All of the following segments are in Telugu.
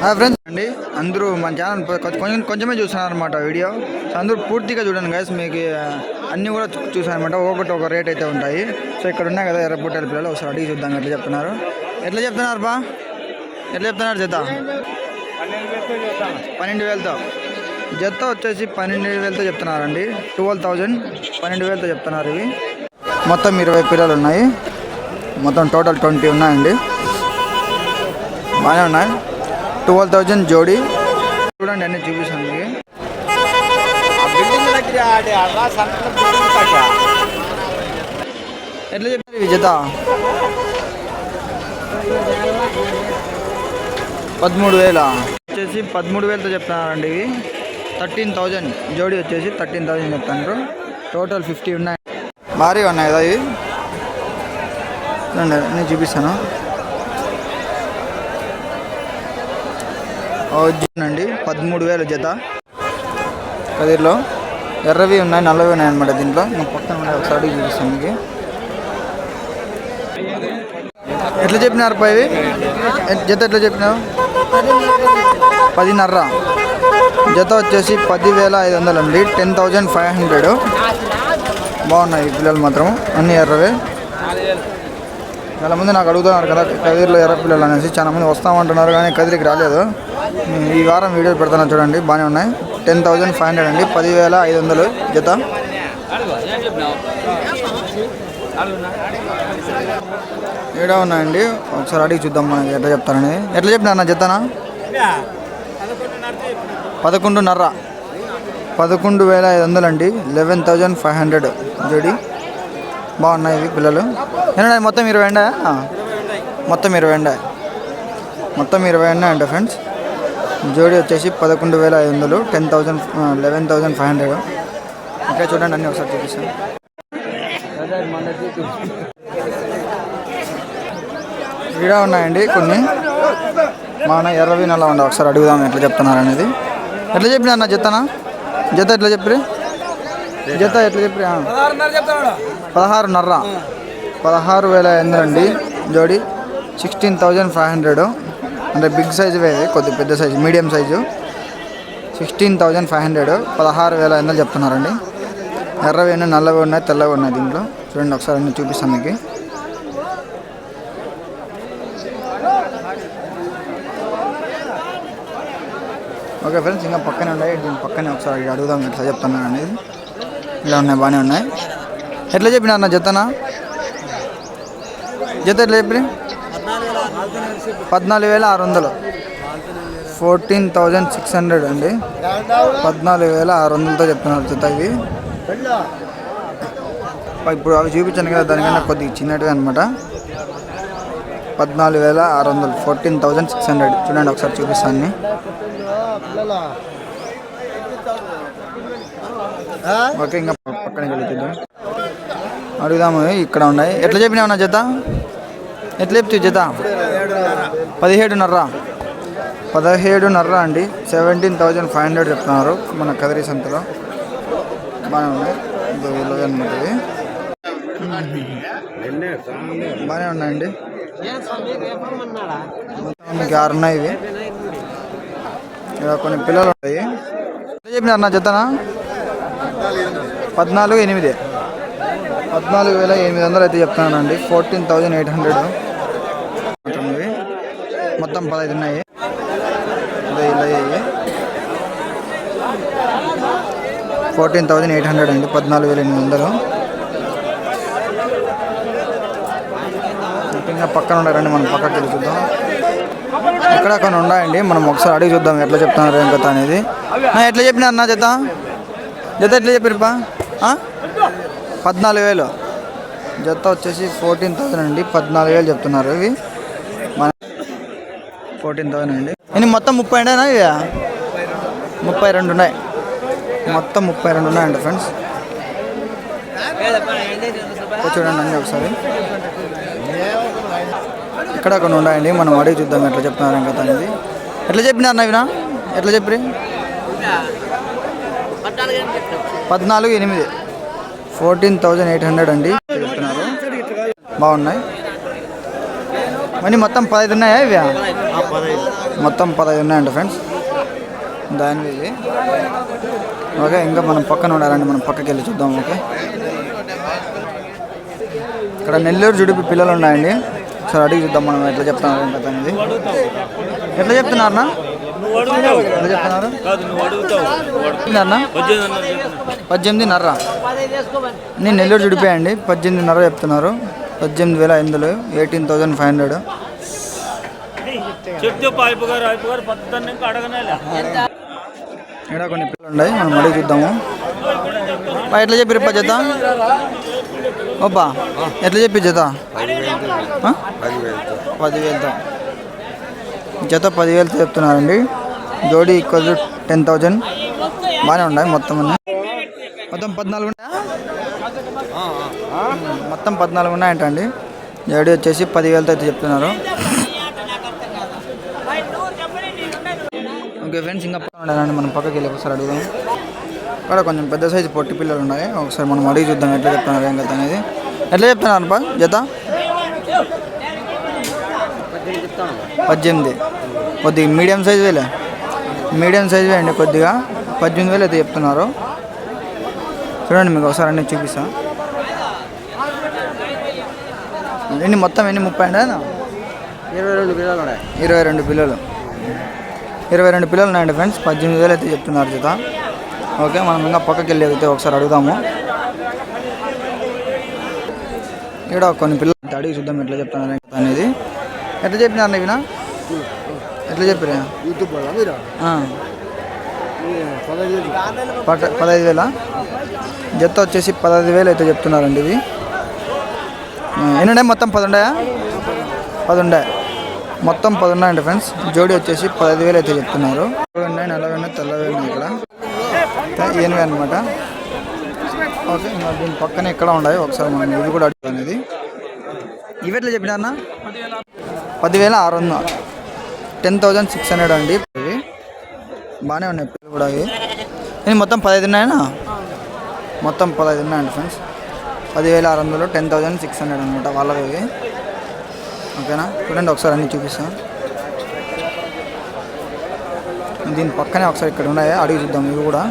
ఫ్రెండ్స్ అండి అందరూ మన ఛానల్ కొంచెం కొంచెమే చూస్తున్నారు అనమాట వీడియో అందరూ పూర్తిగా చూడండి గైస్ మీకు అన్నీ కూడా చూసానమాట ఒక్కొక్కటి ఒకటి ఒక రేట్ అయితే ఉంటాయి. సో ఇక్కడ ఉన్నాయి కదా ఎర్రబుట్టల పిల్లలు. ఒకసారి అడిగి చూద్దాం ఎట్లా చెప్తున్నారు. ఎట్లా చెప్తున్నారు బా? ఎట్లా చెప్తున్నారు జత? పన్నెండు వేలతో. జత వచ్చేసి పన్నెండు వేలతో చెప్తున్నారండి. ట్వెల్వ్ థౌజండ్ పన్నెండు వేలతో చెప్తున్నారు ఇవి. మొత్తం ఇరవై పిల్లలు ఉన్నాయి. మొత్తం టోటల్ ట్వంటీ ఉన్నాయండి. బాగానే ఉన్నాయి. ట్వెల్వ్ థౌజండ్ జోడీ. చూడండి అన్ని చూపిస్తాను మీకు ఎట్లా చెప్పారు ఇవి జత? పదమూడు వేల? వచ్చేసి పదమూడు వేలతో చెప్తున్నారండి ఇవి. Thirteen thousand. జోడీ వచ్చేసి థర్టీన్ థౌజండ్ చెప్తాను టోటల్ ఫిఫ్టీ ఉన్నాయి. భారీ ఉన్నాయి కదా ఇవి? నేను చూపిస్తాను. అండి పదమూడు వేల జత. కదిర్లో ఎర్రవి ఉన్నాయి నల్లవి ఉన్నాయి అనమాట దీంట్లో. మా పక్కన ఉన్నాయి ఒకసారి చూపిస్తాను మీకు. ఎట్లా చెప్పినారు పైవి జత ఎట్లా చెప్పినావు? పదిన్నర. జత వచ్చేసి పదివేల ఐదు వందలు అండి. Ten thousand five hundred. బాగున్నాయి పిల్లలు మాత్రం. అన్ని ఎర్రవే. చాలామంది నాకు అడుగుతున్నారు కదా కదిరిలో ఎర్ర పిల్లలు అనేసి. చాలామంది వస్తామంటున్నారు కానీ కదిరికి రాలేదు. ఈ వారం వీడియో పెడతాను చూడండి బాగానే ఉన్నాయి. టెన్ థౌజండ్ ఫైవ్ హండ్రెడ్ అండి. పదివేల ఐదు వందలు జత. ఏడా ఉన్నాయండి? ఒకసారి అడిగి చూద్దాం మనకి ఎట్లా చెప్తారని ఎట్లా చెప్పినా అన్న జతనా? పదకొండున్నర. పదకొండు వేల ఐదు వందలు అండి లెవెన్ థౌజండ్ ఫైవ్ హండ్రెడ్ జోడి. బాగున్నాయి ఇవి పిల్లలు. ఏంటండి మొత్తం ఇరవై ఎండా? మొత్తం ఇరవై ఎండా. మొత్తం ఇరవై ఎండా అంట ఫ్రెండ్స్ జోడి వచ్చేసి పదకొండు వేల ఐదు వందలు ten thousand eleven thousand five hundred ఇంకా చూడండి అన్నీ ఒకసారి చూపిస్తాను. ఈడ ఉన్నాయండి కొన్ని. మన ఎర్రవి నల్ల ఉండ ఒకసారి అడుగుదాం ఎట్లా చెప్తున్నారు అనేది. ఎట్లా చెప్పిన అన్న జతనా జత ఎట్లా చెప్పి జత ఎట్లా చెప్పి పదహారున్నర. పదహారు వేల ఎనిమిది అండి జోడి. సిక్స్టీన్ థౌజండ్ ఫైవ్ హండ్రెడ్ అంటే బిగ్ సైజువే కొద్ది పెద్ద size medium size. Sixteen thousand five hundred పదహారు వేల ఎనిమిది చెప్తున్నారండి. ఎర్రవి ఉన్నాయి నల్లవి ఉన్నాయి తెల్లవి ఉన్నాయి దీంట్లో. చూడండి ఒకసారి అన్ని చూపిస్తాను మీకు. ఓకే ఫ్రెండ్స్ ఇంకా పక్కనే ఉన్నాయి. దీని పక్కనే ఒకసారి అడుగుదాం ఎట్లా చెప్తున్నాను అనేది. ఇలా ఉన్నాయి బాగానే ఉన్నాయి. ఎట్లా చెప్పిన అన్న జతనా? జత ఎట్లా చెప్పి పద్నాలుగు వేల ఆరు వందలు. ఫోర్టీన్ థౌజండ్ సిక్స్ హండ్రెడ్ అండి. పద్నాలుగు వేల ఆరు వందలతో చెప్తున్నారు జత ఇవి. ఇప్పుడు అవి చూపించాను కదా దానికన్నా కొద్దిగా చిన్నటివి అనమాట పద్నాలుగు వేల ఆరు వందలు ఫోర్టీన్ థౌజండ్ సిక్స్ హండ్రెడ్. చూడండి ఒకసారి చూపిస్తాను ఓకే ఇంకా పక్కన వెళ్తుందాం అడుగుదాము ఇక్కడ ఉన్నాయి. ఎట్లా చెప్పినావు నా జత? ఎట్లా చెప్తావు జత? పదిహేడున్నర పదిహేడున్నర అండి. సెవెంటీన్ థౌజండ్ ఫైవ్ హండ్రెడ్ చెప్తున్నారు మన కదిరి సంతలో. బాగానే ఉన్నాయి. ఇదో బాగానే ఉన్నాయండి. మీకు ఆరు ఉన్నాయి ఇవి. ఇక్కడ కొన్ని పిల్లలు ఉన్నాయి. ఎంత చెప్పినారు నా జతనా? పద్నాలుగు ఎనిమిది. పద్నాలుగు వేల ఎనిమిది వందలు అయితే చెప్తున్నానండి. Fourteen thousand eight hundred. మొత్తం పదహైదు ఉన్నాయి ఫోర్టీన్ థౌజండ్ ఎయిట్ హండ్రెడ్ అండి పద్నాలుగు వేల ఎనిమిది వందలు. ఇంకా పక్కన ఉండారండి మనం పక్కకి వెళ్ళి చూద్దాం. ఇక్కడ కొన్ని ఉన్నాయండి? మనం ఒకసారి అడిగి చూద్దాం ఎట్లా చెప్తున్నారు ఏం కథ అనేది. నా ఎట్లా చెప్పినారు అన్న జత? జత ఎట్లా చెప్పారుపా పద్నాలుగు వేలు. జత వచ్చేసి ఫోర్టీన్ థౌసండ్ అండి పద్నాలుగు వేలు చెప్తున్నారు ఇవి. ఫోర్టీన్ థౌసండ్ అండి. ఇది మొత్తం ముప్పై ఉండేనా ఇవి ముప్పై రెండు ఉన్నాయి. మొత్తం ముప్పై రెండు ఉన్నాయండి ఫ్రెండ్స్. చూడండి అండి ఒకసారి. ఇక్కడ కొన్ని ఉన్నాయండి. మనం అడిగి చూద్దాం ఎట్లా చెప్తున్నారు కథ అనేది. ఎట్లా చెప్పినా అన్న ఇవినా ఎట్లా చెప్పి పద్నాలుగు ఎనిమిది. ఫోర్టీన్ థౌజండ్ ఎయిట్ హండ్రెడ్ అండి. చెప్తున్నారు. బాగున్నాయి. ఇవన్నీ మొత్తం పదహైదు ఉన్నాయా ఇవి? మొత్తం పదహైదు ఉన్నాయంట ఫ్రెండ్స్. దాని ఓకే ఇంకా మనం పక్కన ఉండాలండి మనం పక్కకి వెళ్ళి చూద్దాం ఓకే. ఇక్కడ నెల్లూరు జుడిపి పిల్లలు ఉన్నాయండి. సరే అడిగి చూద్దాం మనం ఎట్లా చెప్తున్నారు అనేది. ఎట్లా చెప్తున్నారన్నా ఎట్లా చెప్తున్నారు? పద్దెనిమిదిన్నర? నేను నెల్లూరు జుడిపోయండి పద్దెనిమిదిన్నర చెప్తున్నారు. పద్దెనిమిది వేల ఐదు వందలు ఎయిటీన్ థౌజండ్ ఫైవ్ హండ్రెడ్. ఇక్కడ కొన్ని పిల్లలు ఉన్నాయి మనం అడిగి చూద్దాము. ఎట్లా చెప్పి జత? ఓపా ఎట్లా చెప్పి జత? పదివేలతో. జత పదివేలతో చెప్తున్నారండి. జోడీ ఈక్వల్ టెన్ థౌజండ్ బాగానే ఉన్నాయి మొత్తం అన్నీ. మొత్తం పద్నాలుగు మొత్తం పద్నాలుగు ఉన్నాయంటండి. జోడీ వచ్చేసి పదివేలతో అయితే చెప్తున్నారు. ఓకే ఫ్రెండ్స్ ఇంకా ఉండాలండి. మనం పక్కకి వెళ్ళి ఒకసారి అడుగుదాం. ఇక్కడ కొంచెం పెద్ద సైజు పొట్టి పిల్లలు ఉన్నాయి. ఒకసారి మనం అడిగి చూద్దాం ఎట్లా చెప్తున్నారు ఏం కదా అనేది. ఎట్లా చెప్తున్నారు బా జత? పద్దెనిమిది. కొద్దిగా మీడియం సైజ్ వేలే. మీడియం సైజ్ వేయండి కొద్దిగా. పద్దెనిమిది వేలు అయితే చెప్తున్నారు. చూడండి మీకు ఒకసారి అన్నీ చూపిస్తా. ఎన్ని మొత్తం ఎన్ని ముప్పై అండి ఇరవై రెండు పిల్లలు ఉన్నాయి. ఇరవై రెండు పిల్లలు. ఇరవై రెండు పిల్లలు ఉన్నాయండి ఫ్రెండ్స్. పద్దెనిమిది వేలు అయితే చెప్తున్నారు జత ఓకే మనం ఇంకా పక్కకి వెళ్ళి అయితే ఒకసారి అడుగుదాము. ఇక్కడ కొన్ని పిల్లలు అడిగి చూద్దాం ఎట్లా చెప్తున్నారు అనేది. ఎట్లా చెప్పినారు ఇవినా ఎట్లా చెప్పారా యూట్యూబ్ పదహైదు పదహైదు వేల? జత వచ్చేసి పదహైదు వేలు అయితే చెప్తున్నారండి ఇది. ఎన్నుండే మొత్తం పది ఉన్నాయా పది మొత్తం పది ఉన్నాయండి ఫ్రెండ్స్. జోడీ వచ్చేసి పదహైదు వేలు అయితే చెప్తున్నారు. ఉన్నాయి నలభై ఉన్నాయి తెల్లవి ఉన్నాయి ఇక్కడ. అయితే ఎనిమిది అనమాట ఓకే ఇంకా దీని పక్కనే ఇక్కడ ఉన్నాయి? ఒకసారి మనం ఇది కూడా అడుగుతాం ఇది ఇవి ఎట్లా చెప్పినారన్నా పదివేల ఆరు వందల. టెన్ థౌజండ్ సిక్స్ హండ్రెడ్ అండి. బాగానే ఉన్నాయి. కూడా నేను మొత్తం పదహైదు ఉన్నాయనా? మొత్తం పదహైదు ఉన్నాయండి ఫ్రెండ్స్ పదివేల ఆరు వందలు టెన్ థౌజండ్ సిక్స్ హండ్రెడ్ అనమాట వాళ్ళవి. ఓకేనా? చూడండి ఒకసారి అన్నీ చూపిస్తాను దీని పక్కనే ఒకసారి ఇక్కడ ఉన్నాయి? అడిగి చూద్దాం ఇవి కూడా.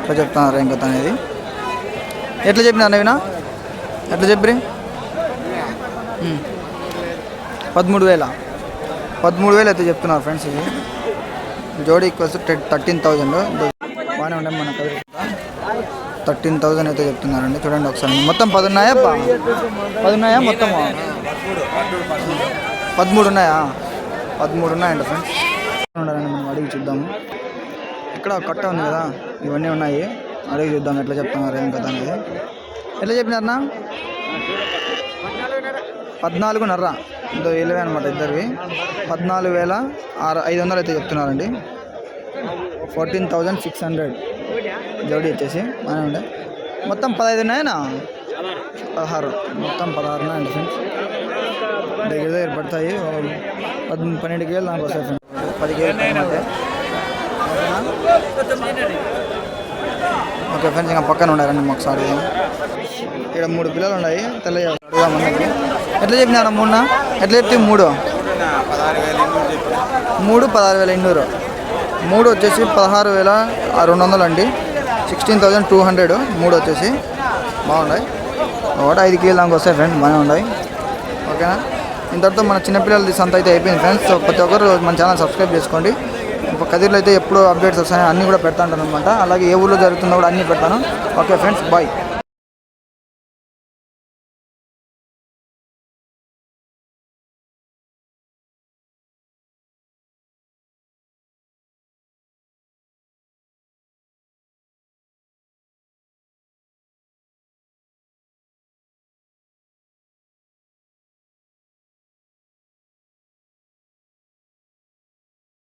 ఎట్లా చెప్తున్నారు కథ అనేది? ఎట్లా చెప్పినారు నవీనా? ఎట్లా చెప్పి పదమూడు వేల. పదమూడు వేలు అయితే చెప్తున్నారు ఫ్రెండ్స్ ఇది జోడీ ఈక్వల్స్ థర్టీన్ థౌజండ్ బాగానే ఉండే మన థర్టీన్ థౌజండ్ అయితే చెప్తున్నారండి. చూడండి ఒకసారి. మొత్తం పది ఉన్నాయా పది ఉన్నాయా మొత్తం పదమూడు ఉన్నాయా? పదమూడు ఉన్నాయండి ఫ్రెండ్స్ ఉండాలండి మనం అడిగి చూద్దాము. ఇక్కడ ఒక కట్ట ఉంది కదా ఇవన్నీ ఉన్నాయి. అడిగి చూద్దాం ఎట్లా చెప్తున్నారు ఏం కదా అనేది. ఎట్లా చెప్పినారన్నా పద్నాలుగున్నర. ఇదో వేలవే అనమాట ఇద్దరివి. పద్నాలుగు వేల ఆరు ఐదు వందలు అయితే చెప్తున్నారండి. Fourteen thousand six hundred. జోడీ వచ్చేసి. బాగానే ఉండే మొత్తం పదహైదు ఉన్నాయనా? పదహారు. మొత్తం పదహారు ఉన్నాయండి ఫ్రెండ్స్ దగ్గర దగ్గర పడతాయి. పద్ పన్నెండు కేలు నాకు వస్తాయి ఫ్రెండ్స్ పది కేలు టైం అంటే ఓకే ఫ్రెండ్స్ ఇంకా పక్కన ఉండాలండి మాకు ఒకసారి ఇక్కడ మూడు పిల్లలు ఉన్నాయి తెల్ల అడుగుదామని ఎట్లా చెప్పినారా మూడున? ఎట్లా చెప్తే మూడు? మూడు పదహారు వేల ఎన్నూరు. మూడు వచ్చేసి పదహారు వేల రెండు వందలు అండి. Sixteen thousand two hundred. మూడు వచ్చేసి బాగున్నాయి. ఒకటి ఐదు కేజీలు దానికి వస్తాయి ఫ్రెండ్స్ బాగానే ఉన్నాయి. ఓకేనా? ఇంతటితో మన చిన్నపిల్లలది సంత అయితే అయిపోయింది ఫ్రెండ్స్. ప్రతి ఒక్కరు మన ఛానల్ సబ్స్క్రైబ్ చేసుకోండి. కదిర్లో అయితే ఎప్పుడు అప్డేట్స్ వస్తాయి అన్నీ కూడా పెడతా ఉంటాను అనమాట అలాగే ఏ ఊళ్ళో జరుగుతుందో కూడా అన్నీ పెడతాను. Okay friends bye.